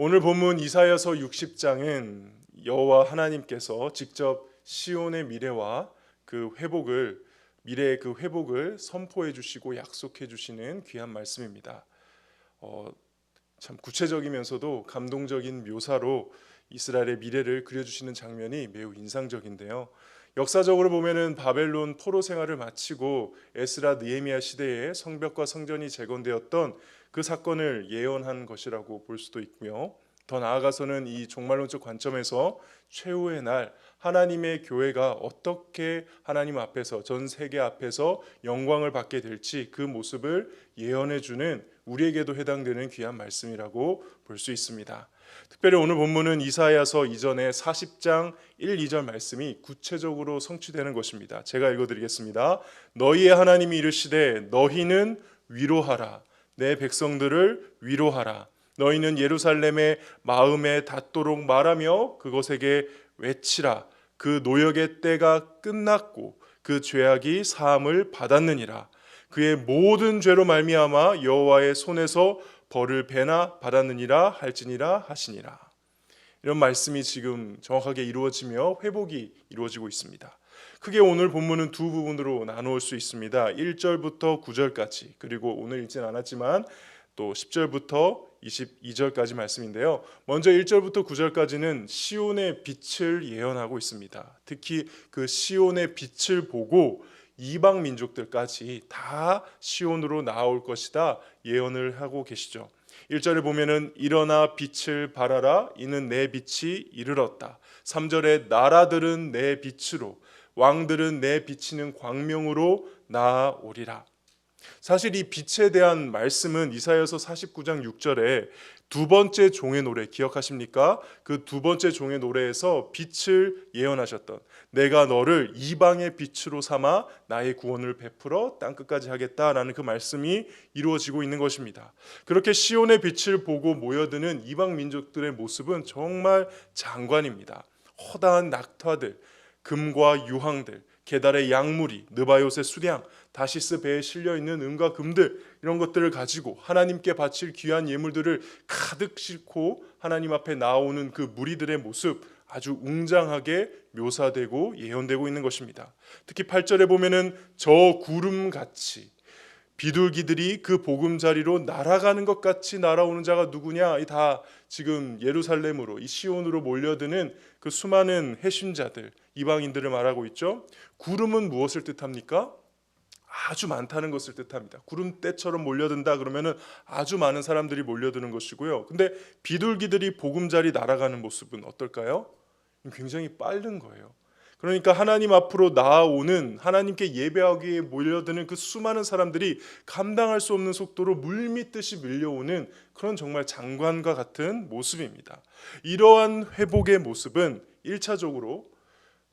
오늘 본문 이사야서 60장은 여호와 하나님께서 직접 시온의 미래와 그 회복을 미래의 그 회복을 선포해 주시고 약속해 주시는 귀한 말씀입니다. 어, 참 구체적이면서도 감동적인 묘사로 이스라엘의 미래를 그려주시는 장면이 매우 인상적인데요. 역사적으로 보면은 바벨론 포로 생활을 마치고 에스라 느헤미야 시대에 성벽과 성전이 재건되었던 그 사건을 예언한 것이라고 볼 수도 있고요. 더 나아가서는 이 종말론적 관점에서 최후의 날 하나님의 교회가 어떻게 하나님 앞에서 전 세계 앞에서 영광을 받게 될지 그 모습을 예언해 주는 우리에게도 해당되는 귀한 말씀이라고 볼 수 있습니다. 특별히 오늘 본문은 이사야서 이전에 40장 1, 2절 말씀이 구체적으로 성취되는 것입니다. 제가 읽어 드리겠습니다. 너희의 하나님이 이르시되 너희는 위로하라 내 백성들을 위로하라 너희는 예루살렘의 마음에 닿도록 말하며 그것에게 외치라 그 노역의 때가 끝났고 그 죄악이 사함을 받았느니라 그의 모든 죄로 말미암아 여호와의 손에서 벌을 배나 받았느니라 할지니라 하시니라 이런 말씀이 지금 정확하게 이루어지며 회복이 이루어지고 있습니다. 크게 오늘 본문은 두 부분으로 나누을 수 있습니다. 1절부터 9절까지 그리고 오늘 읽진 않았지만 또 10절부터 22절까지 말씀인데요. 먼저 1절부터 9절까지는 시온의 빛을 예언하고 있습니다. 특히 그 시온의 빛을 보고 이방 민족들까지 다 시온으로 나올 것이다 예언을 하고 계시죠. 1절에 보면은 일어나 빛을 발하라 이는 내 빛이 이르렀다. 3절에 나라들은 내 빛으로 왕들은 내 비치는 광명으로 나아오리라. 사실 이 빛에 대한 말씀은 이사야서 49장 6절에 두 번째 종의 노래 기억하십니까? 그 두 번째 종의 노래에서 빛을 예언하셨던 내가 너를 이방의 빛으로 삼아 나의 구원을 베풀어 땅 끝까지 하겠다라는 그 말씀이 이루어지고 있는 것입니다. 그렇게 시온의 빛을 보고 모여드는 이방 민족들의 모습은 정말 장관입니다. 허다한 낙타들, 금과 유황들, 게달의 양무리, 느바요의 수량, 다시스 배에 실려 있는 은과 금들 이런 것들을 가지고 하나님께 바칠 귀한 예물들을 가득 싣고 하나님 앞에 나오는 그 무리들의 모습 아주 웅장하게 묘사되고 예언되고 있는 것입니다. 특히 8절에 보면은 저 구름 같이 비둘기들이 그 보금자리로 날아가는 것 같이 날아오는 자가 누구냐? 이 다 지금 예루살렘으로 이 시온으로 몰려드는 그 수많은 해신자들 이방인들을 말하고 있죠. 구름은 무엇을 뜻합니까? 아주 많다는 것을 뜻합니다. 구름대처럼 몰려든다 그러면은 아주 많은 사람들이 몰려드는 것이고요. 근데 비둘기들이 보금자리 날아가는 모습은 어떨까요? 굉장히 빠른 거예요. 그러니까 하나님 앞으로 나아오는 하나님께 예배하기 위해 몰려드는 그 수많은 사람들이 감당할 수 없는 속도로 물밀듯이 밀려오는 그런 정말 장관과 같은 모습입니다. 이러한 회복의 모습은 1차적으로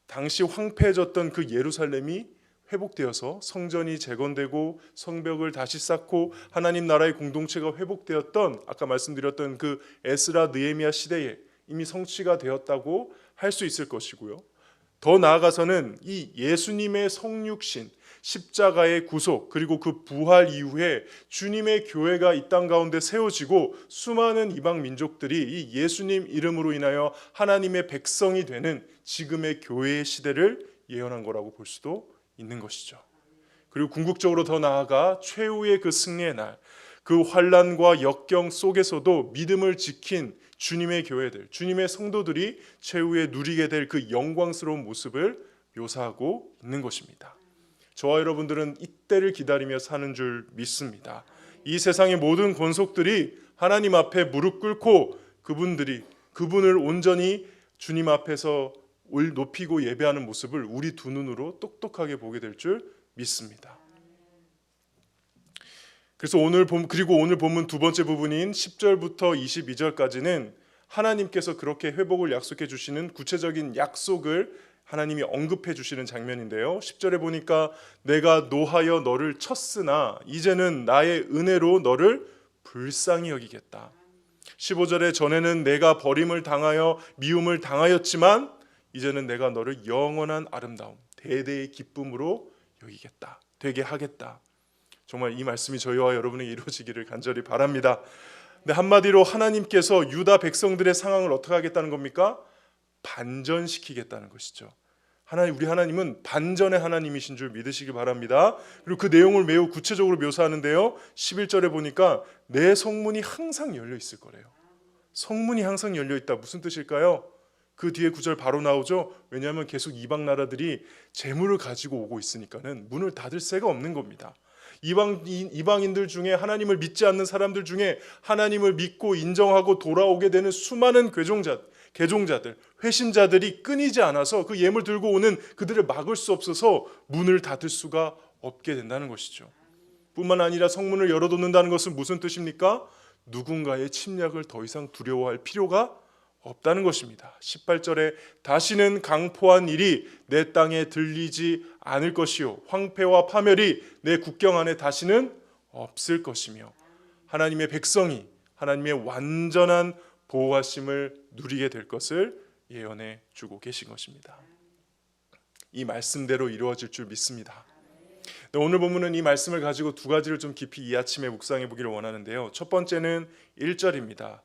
당시 황폐해졌던 그 예루살렘이 회복되어서 성전이 재건되고 성벽을 다시 쌓고 하나님 나라의 공동체가 회복되었던 아까 말씀드렸던 그 에스라 느헤미야 시대에 이미 성취가 되었다고 할 수 있을 것이고요. 더 나아가서는 이 예수님의 성육신, 십자가의 구속, 그리고 그 부활 이후에 주님의 교회가 이 땅 가운데 세워지고 수많은 이방 민족들이 이 예수님 이름으로 인하여 하나님의 백성이 되는 지금의 교회의 시대를 예언한 거라고 볼 수도 있는 것이죠. 그리고 궁극적으로 더 나아가 최후의 그 승리의 날, 그 환란과 역경 속에서도 믿음을 지킨 주님의 교회들, 주님의 성도들이 최후에 누리게 될 그 영광스러운 모습을 묘사하고 있는 것입니다. 저와 여러분들은 이때를 기다리며 사는 줄 믿습니다. 이 세상의 모든 권속들이 하나님 앞에 무릎 꿇고 그분들이 그분을 온전히 주님 앞에서 높이고 예배하는 모습을 우리 두 눈으로 똑똑하게 보게 될 줄 믿습니다. 그래서 오늘 본 그리고 오늘 본문 두 번째 부분인 10절부터 22절까지는 하나님께서 그렇게 회복을 약속해 주시는 구체적인 약속을 하나님이 언급해 주시는 장면인데요. 10절에 보니까 내가 노하여 너를 쳤으나 이제는 나의 은혜로 너를 불쌍히 여기겠다. 15절에 전에는 내가 버림을 당하여 미움을 당하였지만 이제는 내가 너를 영원한 아름다움, 대대의 기쁨으로 여기겠다. 되게 하겠다. 정말 이 말씀이 저희와 여러분에게 이루어지기를 간절히 바랍니다. 근데 한마디로 하나님께서 유다 백성들의 상황을 어떻게 하겠다는 겁니까? 반전시키겠다는 것이죠. 하나님 우리 하나님은 반전의 하나님이신 줄 믿으시기 바랍니다. 그리고 그 내용을 매우 구체적으로 묘사하는데요. 11절에 보니까 내 성문이 항상 열려 있을 거래요. 성문이 항상 열려 있다. 무슨 뜻일까요? 그 뒤에 구절 바로 나오죠. 왜냐하면 계속 이방 나라들이 재물을 가지고 오고 있으니까는 문을 닫을 새가 없는 겁니다. 이방 이방인들 중에 하나님을 믿지 않는 사람들 중에 하나님을 믿고 인정하고 돌아오게 되는 수많은 괴종자 개종자들, 회심자들이 끊이지 않아서 그 예물 들고 오는 그들을 막을 수 없어서 문을 닫을 수가 없게 된다는 것이죠. 뿐만 아니라 성문을 열어놓는다는 것은 무슨 뜻입니까? 누군가의 침략을 더 이상 두려워할 필요가 없다는 것입니다. 18절에 다시는 강포한 일이 내 땅에 들리지 않을 것이요 황폐와 파멸이 내 국경 안에 다시는 없을 것이며 하나님의 백성이 하나님의 완전한 보호하심을 누리게 될 것을 예언해 주고 계신 것입니다. 이 말씀대로 이루어질 줄 믿습니다. 네, 오늘 본문은 이 말씀을 가지고 두 가지를 좀 깊이 이 아침에 묵상해 보기를 원하는데요. 첫 번째는 1절입니다.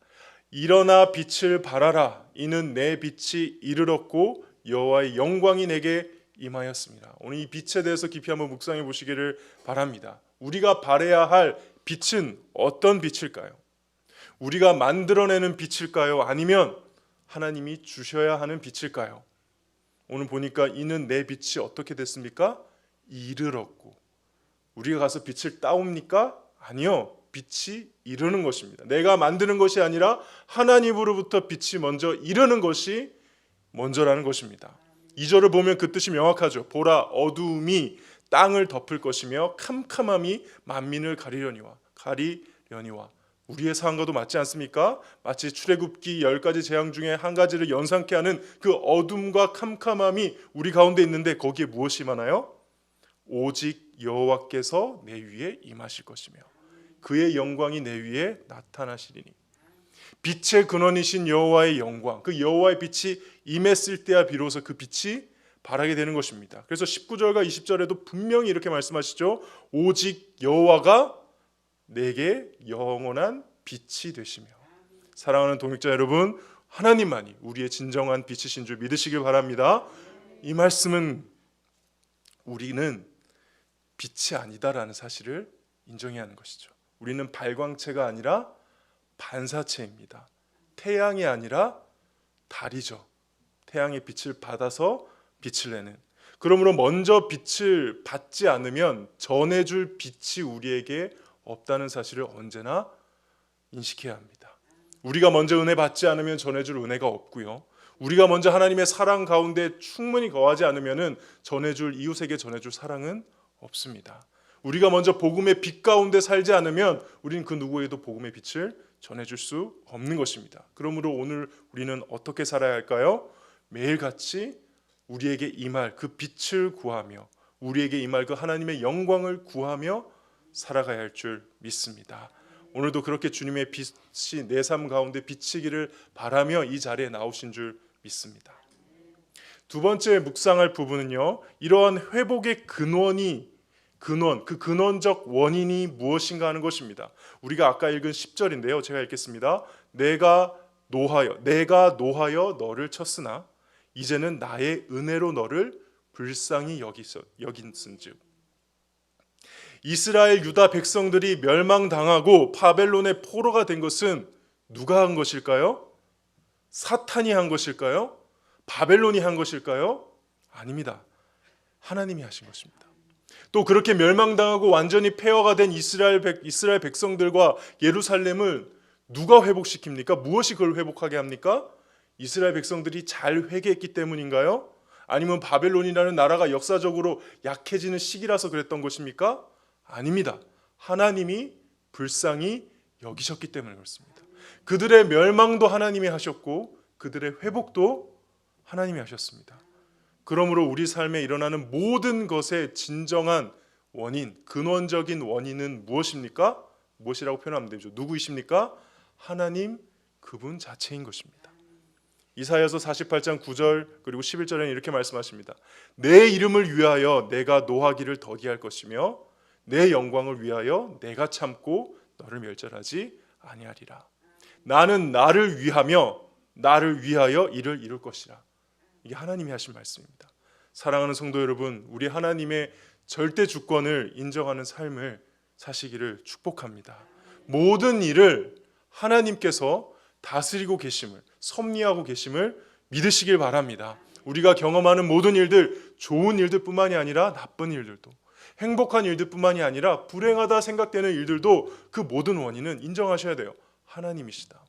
일어나 빛을 발하라 이는 내 빛이 이르렀고 여호와의 영광이 내게 임하였습니다. 오늘 이 빛에 대해서 깊이 한번 묵상해 보시기를 바랍니다. 우리가 발해야 할 빛은 어떤 빛일까요? 우리가 만들어내는 빛일까요? 아니면 하나님이 주셔야 하는 빛일까요? 오늘 보니까 이는 내 빛이 어떻게 됐습니까? 이르렀고 우리가 가서 빛을 따옵니까? 아니요. 빛이 이르는 것입니다. 내가 만드는 것이 아니라 하나님으로부터 빛이 먼저 이르는 것이 먼저라는 것입니다. 2절을 보면 그 뜻이 명확하죠. 보라 어두움이 땅을 덮을 것이며 캄캄함이 만민을 가리려니와 가리려니와 우리의 상황과도 맞지 않습니까? 마치 출애굽기 열 가지 재앙 중에 한 가지를 연상케 하는 그 어둠과 캄캄함이 우리 가운데 있는데 거기에 무엇이 많아요? 오직 여호와께서 내 위에 임하실 것이며 그의 영광이 내 위에 나타나시리니 빛의 근원이신 여호와의 영광 그 여호와의 빛이 임했을 때야 비로소 그 빛이 발하게 되는 것입니다. 그래서 19절과 20절에도 분명히 이렇게 말씀하시죠. 오직 여호와가 내게 영원한 빛이 되시며 사랑하는 동역자 여러분 하나님만이 우리의 진정한 빛이신 줄 믿으시길 바랍니다. 이 말씀은 우리는 빛이 아니다라는 사실을 인정해야 하는 것이죠. 우리는 발광체가 아니라 반사체입니다. 태양이 아니라 달이죠. 태양의 빛을 받아서 빛을 내는. 그러므로 먼저 빛을 받지 않으면 전해줄 빛이 우리에게 없다는 사실을 언제나 인식해야 합니다. 우리가 먼저 은혜 받지 않으면 전해줄 은혜가 없고요. 우리가 먼저 하나님의 사랑 가운데 충분히 거하지 않으면은 전해줄 이웃에게 전해줄 사랑은 없습니다. 우리가 먼저 복음의 빛 가운데 살지 않으면 우리는 그 누구에도 복음의 빛을 전해줄 수 없는 것입니다. 그러므로 오늘 우리는 어떻게 살아야 할까요? 매일같이 우리에게 임할 그 빛을 구하며 우리에게 임할 그 하나님의 영광을 구하며 살아가야 할 줄 믿습니다. 오늘도 그렇게 주님의 빛이 내 삶 가운데 비치기를 바라며 이 자리에 나오신 줄 믿습니다. 두 번째 묵상할 부분은요. 이러한 회복의 근원이 근원, 그 근원적 원인이 무엇인가 하는 것입니다. 우리가 아까 읽은 10절인데요. 제가 읽겠습니다. 내가 노하여 내가 노하여 너를 쳤으나 이제는 나의 은혜로 너를 불쌍히 여기서 여긴슨즉 이스라엘 유다 백성들이 멸망당하고 바벨론의 포로가 된 것은 누가 한 것일까요? 사탄이 한 것일까요? 바벨론이 한 것일까요? 아닙니다. 하나님이 하신 것입니다. 또 그렇게 멸망당하고 완전히 폐허가 된 이스라엘 백 이스라엘 백성들과 예루살렘을 누가 회복시킵니까? 무엇이 그걸 회복하게 합니까? 이스라엘 백성들이 잘 회개했기 때문인가요? 아니면 바벨론이라는 나라가 역사적으로 약해지는 시기라서 그랬던 것입니까? 아닙니다. 하나님이 불쌍히 여기셨기 때문에 그렇습니다. 그들의 멸망도 하나님이 하셨고 그들의 회복도 하나님이 하셨습니다. 그러므로 우리 삶에 일어나는 모든 것의 진정한 원인, 근원적인 원인은 무엇입니까? 무엇이라고 표현하면 되죠? 누구이십니까? 하나님 그분 자체인 것입니다. 이사야서 48장 9절 그리고 11절에는 이렇게 말씀하십니다. 내 이름을 위하여 내가 노하기를 더디할 것이며 내 영광을 위하여 내가 참고 너를 멸절하지 아니하리라. 나는 나를 위하며 나를 위하여 이를 이룰 것이라. 이게 하나님이 하신 말씀입니다. 사랑하는 성도 여러분, 우리 하나님의 절대 주권을 인정하는 삶을 사시기를 축복합니다. 모든 일을 하나님께서 다스리고 계심을 섭리하고 계심을 믿으시길 바랍니다. 우리가 경험하는 모든 일들 좋은 일들뿐만이 아니라 나쁜 일들도 행복한 일들뿐만이 아니라 불행하다 생각되는 일들도 그 모든 원인은 인정하셔야 돼요. 하나님이시다.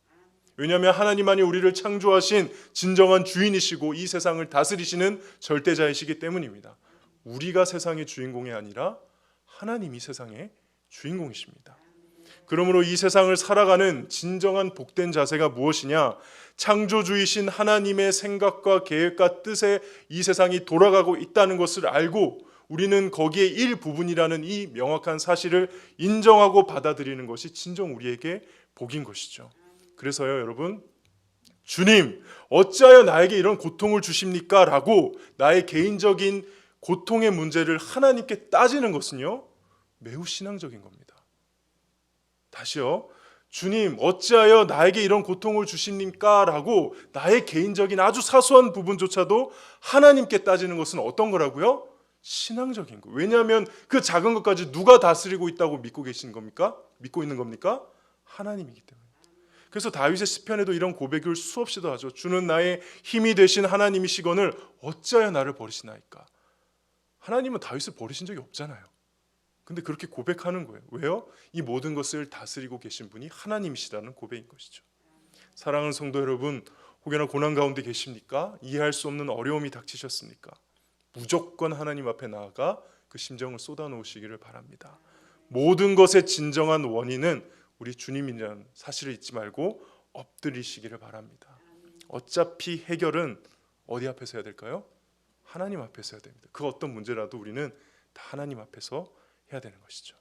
왜냐하면 하나님만이 우리를 창조하신 진정한 주인이시고 이 세상을 다스리시는 절대자이시기 때문입니다. 우리가 세상의 주인공이 아니라 하나님이 세상의 주인공이십니다. 그러므로 이 세상을 살아가는 진정한 복된 자세가 무엇이냐? 창조주이신 하나님의 생각과 계획과 뜻에 이 세상이 돌아가고 있다는 것을 알고 우리는 거기에 일부분이라는 이 명확한 사실을 인정하고 받아들이는 것이 진정 우리에게 복인 것이죠. 그래서요, 여러분, 주님, 어찌하여 나에게 이런 고통을 주십니까? 라고 나의 개인적인 고통의 문제를 하나님께 따지는 것은요, 매우 신앙적인 겁니다. 다시요. 주님, 어찌하여 나에게 이런 고통을 주십니까? 라고 나의 개인적인 아주 사소한 부분조차도 하나님께 따지는 것은 어떤 거라고요? 신앙적인 거. 왜냐하면 그 작은 것까지 누가 다스리고 있다고 믿고 계신 겁니까? 믿고 있는 겁니까? 하나님이기 때문에. 그래서 다윗의 시편에도 이런 고백을 수없이도 하죠. 주는 나의 힘이 되신 하나님이시거늘 어찌하여 나를 버리시나이까? 하나님은 다윗을 버리신 적이 없잖아요. 근데 그렇게 고백하는 거예요. 왜요? 이 모든 것을 다스리고 계신 분이 하나님이시라는 고백인 것이죠. 사랑하는 성도 여러분, 혹여나 고난 가운데 계십니까? 이해할 수 없는 어려움이 닥치셨습니까? 무조건 하나님 앞에 나아가 그 심정을 쏟아놓으시기를 바랍니다. 모든 것의 진정한 원인은 우리 주님이라는 사실을 잊지 말고 엎드리시기를 바랍니다. 어차피 해결은 어디 앞에서 해야 될까요? 하나님 앞에서 해야 됩니다. 그 어떤 문제라도 우리는 다 하나님 앞에서 해야 되는 것이죠.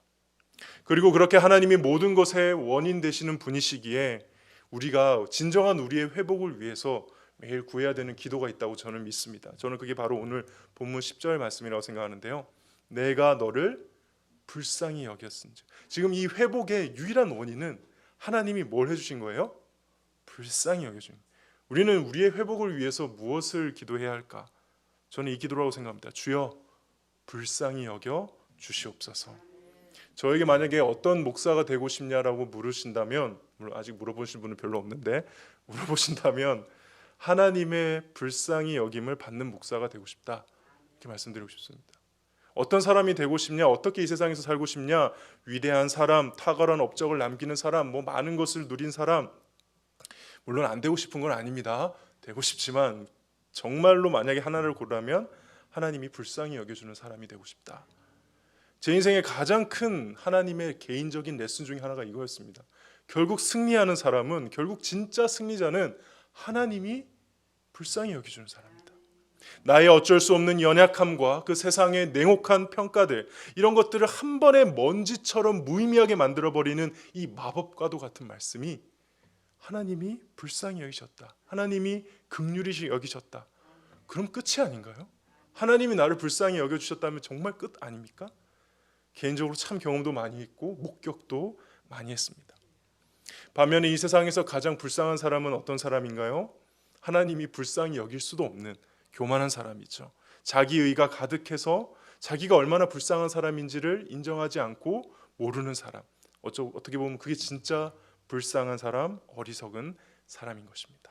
그리고 그렇게 하나님이 모든 것의 원인 되시는 분이시기에 우리가 진정한 우리의 회복을 위해서 매일 구해야 되는 기도가 있다고 저는 믿습니다. 저는 그게 바로 오늘 본문 10절 말씀이라고 생각하는데요. 내가 너를 불쌍히 여겼은지. 지금 이 회복의 유일한 원인은 하나님이 뭘 해주신 거예요? 불쌍히 여겨준. 우리는 우리의 회복을 위해서 무엇을 기도해야 할까? 저는 이 기도라고 생각합니다. 주여 불쌍히 여겨 주시옵소서. 저에게 만약에 어떤 목사가 되고 싶냐라고 물으신다면 아직 물어보신 분은 별로 없는데 물어보신다면 하나님의 불쌍히 여김을 받는 목사가 되고 싶다 이렇게 말씀드리고 싶습니다. 어떤 사람이 되고 싶냐, 어떻게 이 세상에서 살고 싶냐, 위대한 사람, 탁월한 업적을 남기는 사람, 뭐 많은 것을 누린 사람, 물론 안 되고 싶은 건 아닙니다. 되고 싶지만 정말로 만약에 하나를 고르라면 하나님이 불쌍히 여겨주는 사람이 되고 싶다. 제 인생의 가장 큰 하나님의 개인적인 레슨 중에 하나가 이거였습니다. 결국 승리하는 사람은 결국 진짜 승리자는 하나님이 불쌍히 여겨주는 사람입니다. 나의 어쩔 수 없는 연약함과 그 세상의 냉혹한 평가들 이런 것들을 한 번에 먼지처럼 무의미하게 만들어 버리는 이 마법과도 같은 말씀이 하나님이 불쌍히 여기셨다. 하나님이 긍휼히 여기셨다. 그럼 끝이 아닌가요? 하나님이 나를 불쌍히 여겨 주셨다면 정말 끝 아닙니까? 개인적으로 참 경험도 많이 했고 목격도 많이 했습니다. 반면에 이 세상에서 가장 불쌍한 사람은 어떤 사람인가요? 하나님이 불쌍히 여길 수도 없는 교만한 사람이죠. 자기 의가 가득해서 자기가 얼마나 불쌍한 사람인지를 인정하지 않고 모르는 사람. 어쩌, 어떻게 보면 그게 진짜 불쌍한 사람, 어리석은 사람인 것입니다.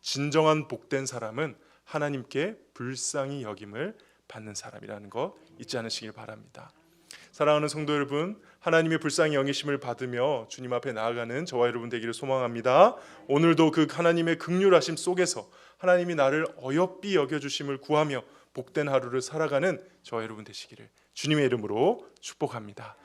진정한 복된 사람은 하나님께 불쌍히 여김을 받는 사람이라는 것 잊지 않으시길 바랍니다. 사랑하는 성도 여러분, 하나님의 불쌍히 영이심을 받으며 주님 앞에 나아가는 저와 여러분 되기를 소망합니다. 오늘도 그 하나님의 극률하심 속에서 하나님이 나를 어여삐 여겨 주심을 구하며 복된 하루를 살아가는 저와 여러분 되시기를 주님의 이름으로 축복합니다.